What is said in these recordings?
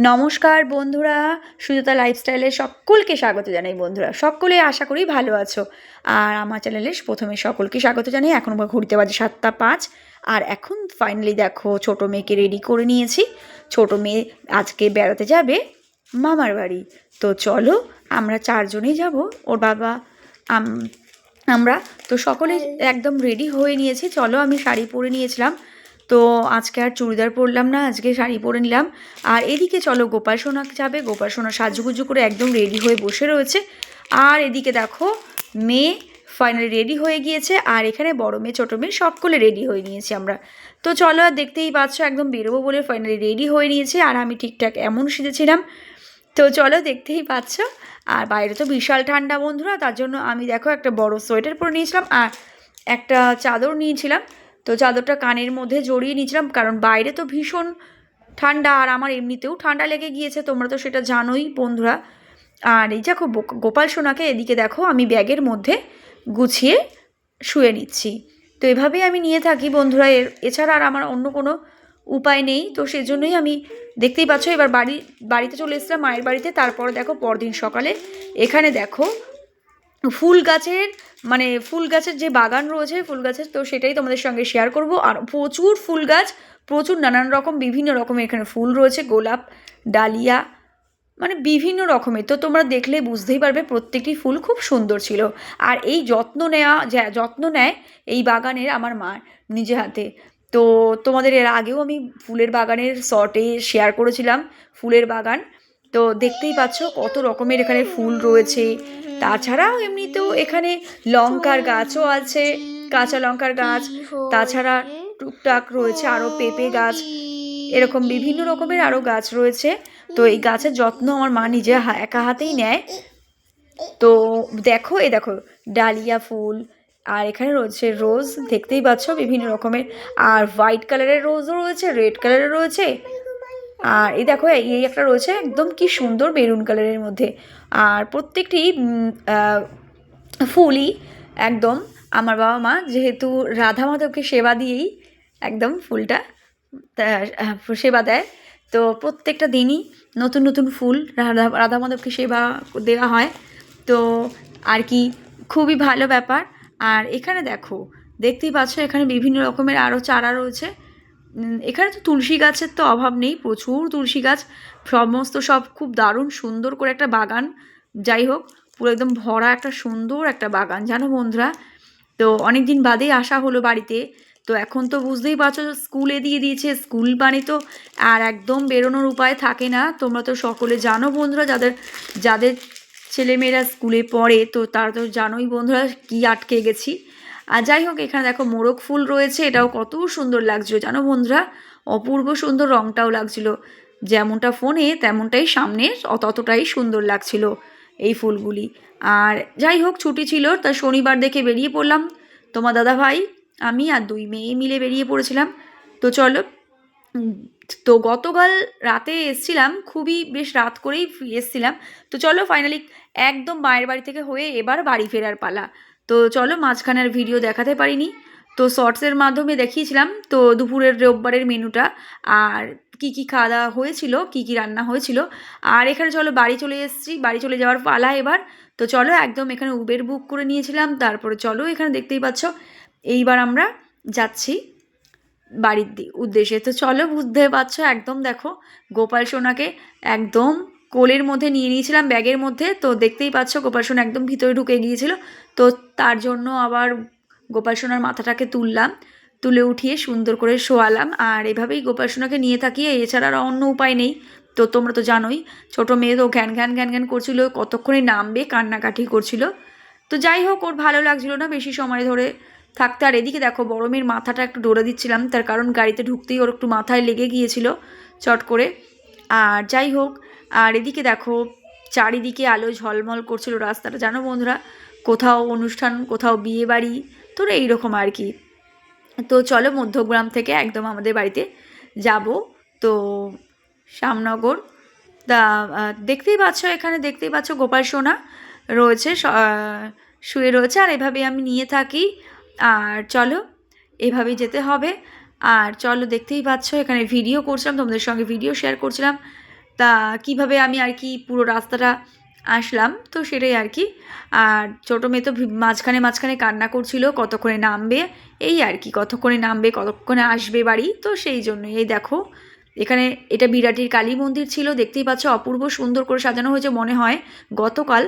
নমস্কার বন্ধুরা সুজাতা লাইফস্টাইলে সকলকে স্বাগত জানাই বন্ধুরা। সকলে আশা করি ভালো আছো। আর আমার চ্যানেলে প্রথমে সকলকে স্বাগত জানাই। এখন ঘুরতে বাজে সাতটা পাঁচ। আর এখন ফাইনালি দেখো ছোটো মেয়েকে রেডি করে নিয়েছি। ছোটো মেয়ে আজকে বেড়াতে যাবে মামার বাড়ি। তো চলো আমরা চারজনেই যাব। ওর বাবা আম- আমরা। তো সকলে একদম রেডি হয়ে নিয়েছি। চলো আমি শাড়ি পরে নিয়েছিলাম। তো আজকে আর চুড়িদার পরলাম না, আজকে শাড়ি পরে নিলাম। আর এদিকে চলো গোপাল সোনা যাবে, গোপাল সোনা সাজুগুজু করে একদম রেডি হয়ে বসে রয়েছে। আর এদিকে দেখো, মেয়ে ফাইনালি রেডি হয়ে গিয়েছে, আর এখানে বড় মেয়ে, ছোটো মেয়ে সকলে রেডি হয়ে নিয়েছি আমরা। তো চলো আর দেখতেই পাচ্ছ, একদম বেরোবো বলে ফাইনালি রেডি হয়ে নিয়েছে, আর আমি ঠিকঠাক এমন সেজেছিলাম। তো চলো দেখতেই পাচ্ছ, আর বাইরে তো বিশাল ঠান্ডা বন্ধুরা, তার জন্য আমি দেখো একটা বড় সোয়েটার পরে নিয়েছিলাম, আর একটা চাদর নিয়েছিলাম। তো চাদরটা কানের মধ্যে জড়িয়ে নিয়েছিলাম, কারণ বাইরে তো ভীষণ ঠান্ডা আর আমার এমনিতেও ঠান্ডা লেগে গিয়েছে, তোমরা তো সেটা জানোই বন্ধুরা। আর এই দেখো গোপাল সোনাকে এদিকে দেখো, আমি ব্যাগের মধ্যে গুছিয়ে শুয়ে নিচ্ছি। তো এভাবেই আমি নিয়ে থাকি বন্ধুরা, এর, এছাড়া আর আমার অন্য কোনো উপায় নেই, তো সেজন্যই আমি দেখতেই পাচ্ছ, এবার বাড়ি, বাড়িতে চলে এসেছিলাম মায়ের বাড়িতে, তারপর দেখো পরদিন সকালে, এখানে দেখো ফুল গাছের মানে ফুল গাছের যে বাগান রয়েছে, ফুল গাছের, তো সেটাই তোমাদের সঙ্গে শেয়ার করব। আর প্রচুর ফুল গাছ, প্রচুর নানান রকম, বিভিন্ন রকমের এখানে ফুল রয়েছে, গোলাপ, ডালিয়া মানে বিভিন্ন রকমের। তো তোমরা দেখলে বুঝতেই পারবে প্রত্যেকটি ফুল খুব সুন্দর ছিল। আর এই যত্ন নেওয়া যত্ন নেয় এই বাগানের আমার মা নিজে হাতে। তো তোমাদের এর আগেও আমি ফুলের বাগানের শর্টে শেয়ার করেছিলাম, ফুলের বাগান। তো দেখতেই পাচ্ছ কত রকমের এখানে ফুল রয়েছে। তাছাড়াও এমনিতেও এখানে লঙ্কার গাছও আছে কাঁচা লঙ্কার গাছ তাছাড়া টুকটাক রয়েছে আরও পেঁপে গাছ এরকম বিভিন্ন রকমের আরও গাছ রয়েছে। তো এই গাছের যত্ন আমার মা নিজে একা হাতেই নেয়। তো দেখো এই দেখো ডালিয়া ফুল আর এখানে রয়েছে রোজ দেখতেই পাচ্ছ বিভিন্ন রকমের আর হোয়াইট কালারের রোজও রয়েছে রেড কালারের রয়েছে। আর এই দেখো, এই একটা রয়েছে একদম কি সুন্দর মেরুন কালারের মধ্যে। আর প্রত্যেকটি ফুলই একদম আমার বাবা মা, যেহেতু রাধা মাধবকে সেবা দিয়েই একদম ফুলটা সেবা দেয়। তো প্রত্যেকটা দিনই নতুন নতুন ফুল রাধা রাধা মাধবকে সেবা দেওয়া হয়। তো আর কি, খুবই ভালো ব্যাপার। আর এখানে দেখো, দেখতেই পাচ্ছ এখানে বিভিন্ন রকমের আরও চারা রয়েছে। এখানে তো তুলসী গাছের তো অভাব নেই, প্রচুর তুলসী গাছ। সমস্ত সব খুব দারুণ সুন্দর করে একটা বাগান। যাই হোক, পুরো একদম ভরা একটা সুন্দর একটা বাগান, জানো বন্ধুরা? তো অনেক দিন বাদেই আসা হলো বাড়িতে। তো এখন তো বুঝতেই পারছ স্কুলে দিয়ে দিয়েছে, স্কুল মানে তো আর একদম বেরোনোর উপায় থাকে না। তোমরা তো সকলে জানো বন্ধুরা, যাদের যাদের ছেলেমেয়েরা স্কুলে পড়ে, তো তারা তো জানোই বন্ধুরা কি আটকে গেছি। আর যাই হোক, এখানে দেখো মোরগ ফুল রয়েছে, এটাও কত সুন্দর লাগছিল। জানো বন্ধুরা, অপূর্ব সুন্দর রংটাও লাগছিল। যেমনটা ফোনে, তেমনটাই সামনে ততটাই সুন্দর লাগছিল এই ফুলগুলি। আর যাই হোক, ছুটি ছিল, তা শনিবার দেখে বেরিয়ে পড়লাম। তোমার দাদা ভাই আমি আর দুই মেয়ে মিলে বেরিয়ে পড়েছিলাম। তো চলো তো গতকাল রাতে এসছিলাম, খুবই বেশ রাত করেই এসছিলাম। তো চলো ফাইনালি একদম মায়ের বাড়ি থেকে হয়ে এবার বাড়ি ফেরার পালা। তো চলো মাঝখানে আর ভিডিও দেখাতে পারিনি। তো শর্টসের মাধ্যমে দেখিয়েছিলাম, তো দুপুরের রোববারের মেনুটা, আর কি কি খাওয়া দাওয়া হয়েছিল, কি কি রান্না হয়েছিল। আর এখানে চলো বাড়ি চলে এসেছি, বাড়ি চলে যাওয়ার পালা এবার। তো চলো একদম এখানে উবের বুক করে নিয়েছিলাম, তারপরে চলো এখানে দেখতেই পাচ্ছ, এইবার আমরা যাচ্ছি বাড়ির উদ্দেশ্যে। তো চলো বুঝতে পারছ, একদম দেখো, গোপাল সোনাকে একদম কোলের মধ্যে নিয়ে নিয়েছিলাম, ব্যাগের মধ্যে। তো দেখতেই পাচ্ছ গোপাল সোনা একদম ভিতরে ঢুকে গিয়েছিল। তো তার জন্য আবার গোপাল সোনার মাথাটাকে তুললাম, তুলে উঠিয়ে সুন্দর করে শোয়ালাম। আর এভাবেই গোপাল সোনাকে নিয়ে থাকি এছাড়া আর অন্য উপায় নেই। তো তোমরা তো জানোই, ছোটো মেয়ে তো ঘ্যান ঘ্যান ঘ্যান ঘ্যান করছিল, কতক্ষণে নামবে, কান্নাকাটি করছিল। তো যাই হোক, ওর ভালো লাগছিল না বেশি সময় ধরে থাকতে। আর এদিকে দেখো, বড় মেয়ের মাথাটা একটু ডোরে দিচ্ছিলাম, তার কারণ গাড়িতে ঢুকতেই ওর একটু মাথায় লেগে গিয়েছিল চট করে। আর যাই হোক আর এদিকে দেখো, চারিদিকে আলো ঝলমল করছিল রাস্তাটা। জানো বন্ধুরা, কোথাও অনুষ্ঠান, কোথাও বিয়ে বাড়ি তো এইরকম আর কি। তো চলো মধ্যগ্রাম থেকে একদম আমাদের বাড়িতে যাব। তো শ্যামনগর, তা দেখতেই পাচ্ছ এখানে, দেখতেই পাচ্ছ গোপাল সোনা রয়েছে শুয়ে রয়েছে, আর এভাবে আমি নিয়ে থাকি। আর চলো, এভাবেই যেতে হবে। আর চলো দেখতেই পাচ্ছ এখানে ভিডিও করছিলাম, তোমাদের সঙ্গে ভিডিও শেয়ার করছিলাম। তা কীভাবে আমি আর কি পুরো রাস্তাটা আসলাম? তো সেটাই আর কি। আর ছোটো মেয়ে তো মাঝখানে মাঝখানে কান্না করছিল, কতক্ষণে নামবে? এই আর কি, কতক্ষণে নামবে, কতক্ষণে আসবে বাড়ি? তো সেই জন্য এই দেখো, এখানে এটা বিরাটির কালী মন্দির ছিল, দেখতেই পাচ্ছ অপূর্ব সুন্দর করে সাজানো হয়েছে মনে হয়। গতকাল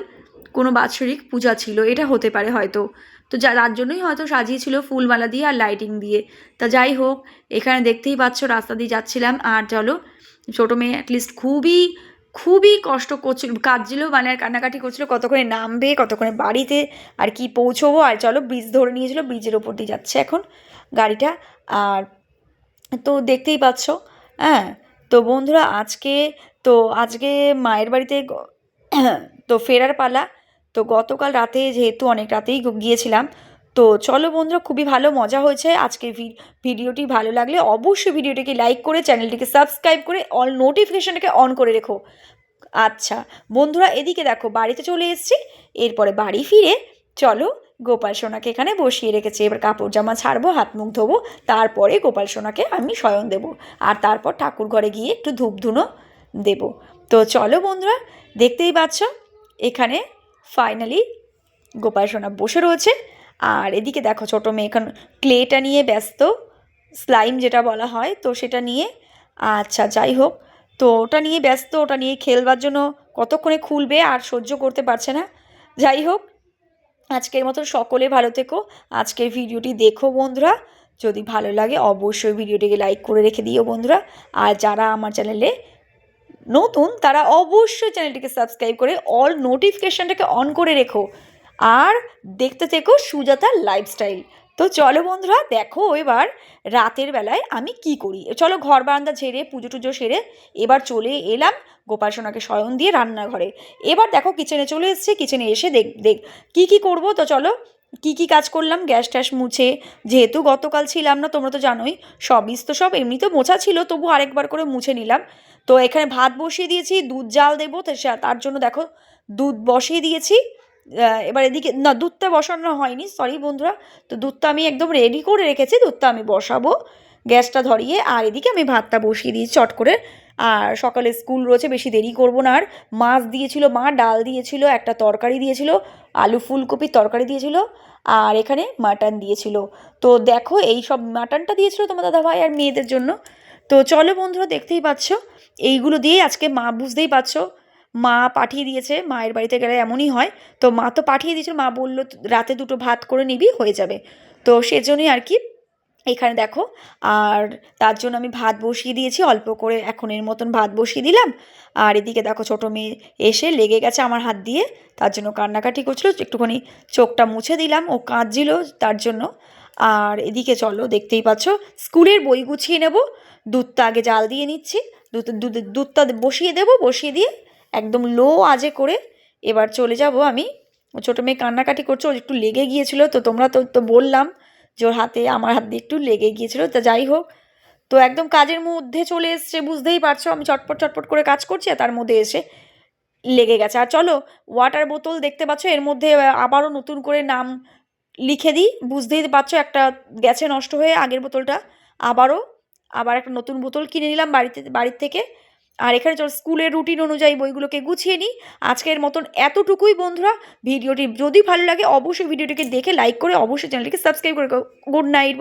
কোনো বাৎসরিক পূজা ছিল, এটা হতে পারে হয়তো। তো যা, তার জন্যই হয়তো সাজিয়েছিল ফুলমালা দিয়ে আর লাইটিং দিয়ে। তা যাই হোক, এখানে দেখতেই পাচ্ছ রাস্তা দিয়ে যাচ্ছিলাম। আর চলো ছোটো মেয়ে অ্যাটলিস্ট খুবই খুবই কষ্ট করছিল, কাঁদছিল মানে আর কান্নাকাটি করছিল, কতক্ষণে নামবে, কতক্ষণে বাড়িতে, আর কি পৌঁছবো, আর চলো ব্রিজ ধরে নিয়েছিল ব্রিজের ওপর দিয়ে যাচ্ছে এখন গাড়িটা। আর তো দেখতেই পাচ্ছ হ্যাঁ তো বন্ধুরা আজকে, তো আজকে মায়ের বাড়িতে তো ফেরার পালা, তো গতকাল রাতে যেহেতু অনেক রাতেই গিয়েছিলাম তো চলো বন্ধুরা, খুবই ভালো মজা হয়েছে। আজকের ভি- ভিডিওটি ভালো লাগলে অবশ্যই ভিডিওটিকে লাইক করে, চ্যানেলটিকে সাবস্ক্রাইব করে অল নোটিফিকেশনটাকে অন করে রেখো। আচ্ছা বন্ধুরা, এদিকে দেখো, বাড়িতে চলে এসেছি। এরপরে বাড়ি ফিরে চলো, গোপাল সোনাকে এখানে বসিয়ে রেখেছি। এবার কাপড় জামা ছাড়বো, হাত মুখ ধোবো, তারপরে গোপাল সোনাকে আমি শয়ন দেবো। আর তারপর ঠাকুর ঘরে গিয়ে একটু ধূপ ধুনো দেবো। তো চলো বন্ধুরা, দেখতেই পাচ্ছ, এখানে ফাইনালি গোপাল সোনা বসে রয়েছে। আর এদিকে দেখো ছোটো মেয়ে, এখন ক্লেটা নিয়ে ব্যস্ত স্লাইম যেটা বলা হয়, তো সেটা নিয়ে আচ্ছা যাই হোক, তো ওটা নিয়ে ব্যস্ত, ওটা নিয়ে খেলবার জন্য কতক্ষণে খুলবে আর সহ্য করতে পারছে না। যাই হোক, আজকের মতো সকলে ভালো থেকো। আজকের ভিডিওটি দেখো বন্ধুরা, যদি ভালো লাগে অবশ্যই ভিডিওটিকে লাইক করে রেখে দিও বন্ধুরা। আর যারা আমার চ্যানেলে নতুন, তারা অবশ্যই চ্যানেলটিকে সাবস্ক্রাইব করে অল নোটিফিকেশানটাকে অন করে রেখো। আর দেখতে থেকো সুজাতার লাইফস্টাইল তো চলো বন্ধুরা, দেখো এবার রাতের বেলায় আমি কি করি। চলো ঘর বারান্দা ঝেড়ে, পুজো টুজো সেরে এবার চলে এলাম গোপাল সোনাকে শয়ন দিয়ে রান্নাঘরে। এবার দেখো কিচেনে চলে এসেছি কিচেনে এসে দেখ দেখ, কী কী করব? তো চলো কী কী কাজ করলাম, গ্যাস ট্যাস মুছে। যেহেতু গতকাল ছিলাম না, তোমরা তো জানোই সবই তো সব এমনিতে মোছা ছিল, তবু আরেকবার করে মুছে নিলাম। তো এখানে ভাত বসিয়ে দিয়েছি, দুধ জাল দেবো তার জন্য দেখো দুধ বসিয়ে দিয়েছি। এবার এদিকে, না, দুধটা বসানো হয়নি সরি বন্ধুরা, তো দুধটা আমি একদম রেডি করে রেখেছি, দুধটা আমি বসাবো, গ্যাসটা ধরিয়ে, আর এদিকে আমি ভাতটা বসিয়ে দিয়েছি চট করে, আর সকালে স্কুল রয়েছে, বেশি দেরি করব না, আর মাছ দিয়েছিল মা, ডাল দিয়েছিল, একটা তরকারি দিয়েছিল, আলু ফুলকপির তরকারি দিয়েছিল, আর এখানে মাটন দিয়েছিল, তো দেখো এই সব মাটনটা দিয়েছিল তোমার দাদা ভাই আর মেয়েদের জন্য, তো চলো বন্ধুরা দেখতেই পাচ্ছ, এইগুলো দিয়েই আজকে মা বুঝতেই পারছ মা পাঠিয়ে দিয়েছে, মায়ের বাড়িতে গেলে এমনই হয়। তো মা তো পাঠিয়ে দিয়েছিল, মা বলল, রাতে দুটো ভাত করে নিবি, হয়ে যাবে। তো সেজন্যই আর কি, এখানে দেখো, আর তার জন্য আমি ভাত বসিয়ে দিয়েছি, অল্প করে এখনের মতন ভাত বসিয়ে দিলাম। আর এদিকে দেখো, ছোটো মেয়ে এসে লেগে গেছে আমার হাত দিয়ে, তার জন্য কান্নাকাটি করছিল, একটুখানি চোখটা মুছে দিলাম, ও কাঁদছিল তার জন্য। আর এদিকে চলো, দেখতেই পাচ্ছ, স্কুলের বই গুছিয়ে নেব, দুধটা আগে জাল দিয়ে নিচ্ছি, দুধ দুধ, দুধটা বসিয়ে দেবো, বসিয়ে দিয়ে একদম লো আজে করে এবার চলে যাব আমি। ছোটো মেয়ে কান্নাকাটি করছে, ওর একটু লেগে গিয়েছিল, তো তোমরা তো তো বললাম যে ওর হাতে, আমার হাত দিয়ে একটু লেগে গিয়েছিল, তা যাই হোক। তো একদম কাজের মধ্যে চলে এসছে, বুঝতেই পারছ, আমি চটপট চটপট করে কাজ করছি আর তার মধ্যে এসে লেগে গেছে। আর চলো ওয়াটার বোতল দেখতে পাচ্ছ, এর মধ্যে আবারও নতুন করে নাম লিখে দিই। বুঝতেই পারছ, একটা গেছে নষ্ট হয়ে আগের বোতলটা। আবারও, আবার একটা নতুন বোতল কিনে নিলাম বাড়িতে, বাড়ির থেকে। আর এখানে চল, স্কুলের রুটিন অনুযায়ী বইগুলোকে গুছিয়ে নিই। আজকের মতন এতটুকুই বন্ধুরা। ভিডিওটি যদি ভালো লাগে, অবশ্যই ভিডিওটিকে দেখে লাইক করে অবশ্যই চ্যানেলটিকে সাবস্ক্রাইব করে গুড নাইট